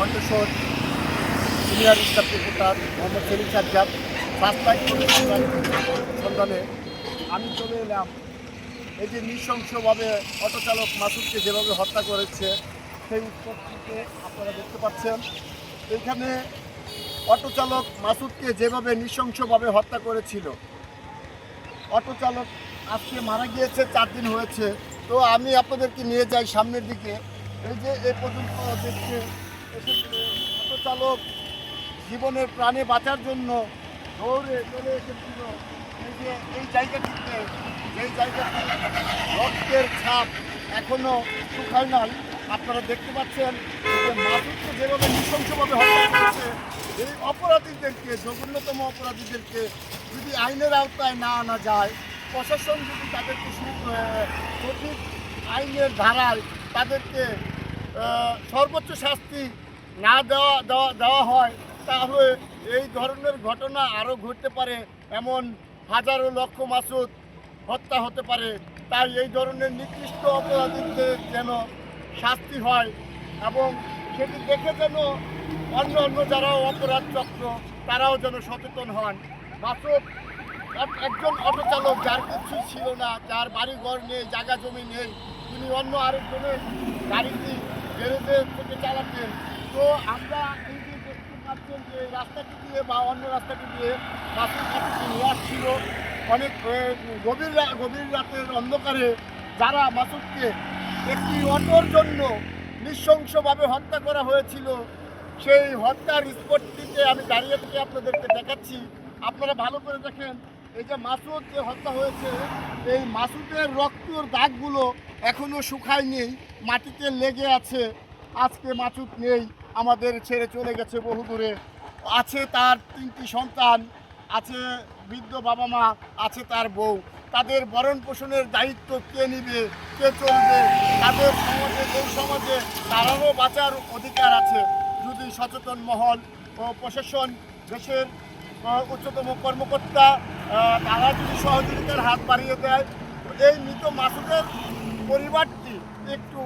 কণ্ঠস্বর senior staff reporter Mohammad Selim Sajjad suspect সন্ধানে আমি চলে এলাম। এই যে নৃশংসভাবে অটোচালক মাসুদকে যেভাবে হত্যা করেছে, সেই উৎপত্তিতে আপনারা দেখতে পাচ্ছেন। এইখানে অটোচালক মাসুদকে যেভাবে নৃশংসভাবে হত্যা করেছিল, অটোচালক আজকে মারা গিয়েছে, চার দিন হয়েছে। তো আমি আপনাদেরকে নিয়ে যাই সামনের দিকে। এই যে এ পর্যন্ত দেখতে এসেছে অটো চালক জীবনের প্রাণে বাঁচার জন্য দৌড়ে চলে এসেছিল। এই যে, এই জায়গাটিতে, যেই জায়গাটি রক্তের ছাপ এখনও শুকায় নাই, আপনারা দেখতে পাচ্ছেন যে মাসুদকে যেভাবে নৃশংসভাবে হত্যা করেছে, এই অপরাধীদেরকে, জঘন্যতম অপরাধীদেরকে যদি আইনের আওতায় না আনা যায়, প্রশাসন যদি তাদেরকে সঠিক আইনের ধারায় তাদেরকে সর্বোচ্চ শাস্তি না দেওয়া দেওয়া দেওয়া হয়, তাহলে এই ধরনের ঘটনা আরও ঘটতে পারে এমন হাজারো লক্ষ মাসুদ হত্যা হতে পারে। তাই এই ধরনের নিকৃষ্ট অপরাধীদের যেন শাস্তি হয় এবং সেটি দেখে যেন অন্য অন্য যারা অপরাধ চক্র, তারাও যেন সচেতন হন। মাসুদ একজন অটো চালক যার কিছু ছিল না, যার বাড়ি ঘর নেই, জায়গা জমি নেই, তিনি অন্য আরেকজনের গাড়িটি গ্যারেজে থেকে চালাতেন তো আমরা এই যে দেখতে পাচ্ছেন যে রাস্তাটি দিয়ে বা অন্য রাস্তাটি দিয়ে বাসের কাছে নিয়ে আসছিল। অনেক গভীর গভীর রাতের অন্ধকারে যারা মাসুদকে একটি অটোর জন্য নৃশংসভাবে হত্যা করা হয়েছিল, সেই হত্যার স্পটটিতে আমি দাঁড়িয়ে থেকে আপনাদেরকে দেখাচ্ছি। আপনারা ভালো করে দেখেন, এই যে মাসুদ যে হত্যা হয়েছে, এই মাসুদের রক্তর দাগগুলো এখনও শুকায়নি। মাটিতে লেগে আছে। আজকে মাচুক নেই, আমাদের ছেড়ে চলে গেছে বহু দূরে। আছে তার তিনটি সন্তান, আছে বৃদ্ধ বাবা মা, আছে তার বউ। তাদের বরণ পোষণের দায়িত্ব কে নিবে, কে চলবে? তাদের সমাজে, এই সমাজে তারারও বাঁচার অধিকার আছে। যদি সচেতন মহল ও প্রশাসন, দেশের উচ্চতম কর্মকর্তা তারা যদি সহযোগিতার হাত বাড়িয়ে দেয়, এই মৃত মাসুদের পরিবারটি একটু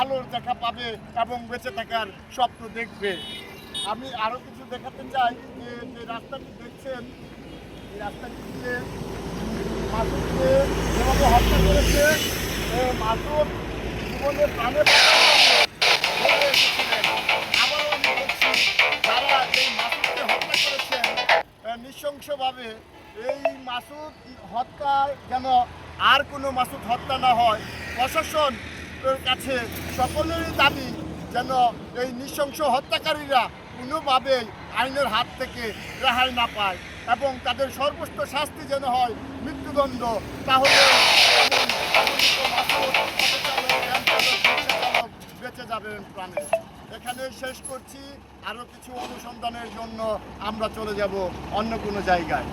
আলোর দেখা পাবে এবং বেঁচে থাকার স্বপ্ন দেখবে। আমি আরও কিছু দেখাতে চাই যে যে রাস্তাটি দেখছেন, এই রাস্তাটি দিয়ে মাসুদকে যেভাবে হত্যা করেছে মাসুদ জীবনে প্রাণে আবারও আমি বলছি, যারা এই মাসুদকে হত্যা করেছেন নৃশংসভাবে এই মাসুদ হত্যায় যেন আর কোনো মাসুদ হত্যা না হয়। প্রশাসন কাছে সকলেরই দাবি যেন এই নৃশংস হত্যাকারীরা কোনোভাবেই আইনের হাত থেকে রেহাই না পায় এবং তাদের সর্বোচ্চ শাস্তি যেন হয় মৃত্যুদণ্ড, তাহলে বেঁচে যাবেন প্রাণে। এখানে শেষ করছি। আরও কিছু অনুসন্ধানের জন্য আমরা চলে যাব অন্য কোনো জায়গায়।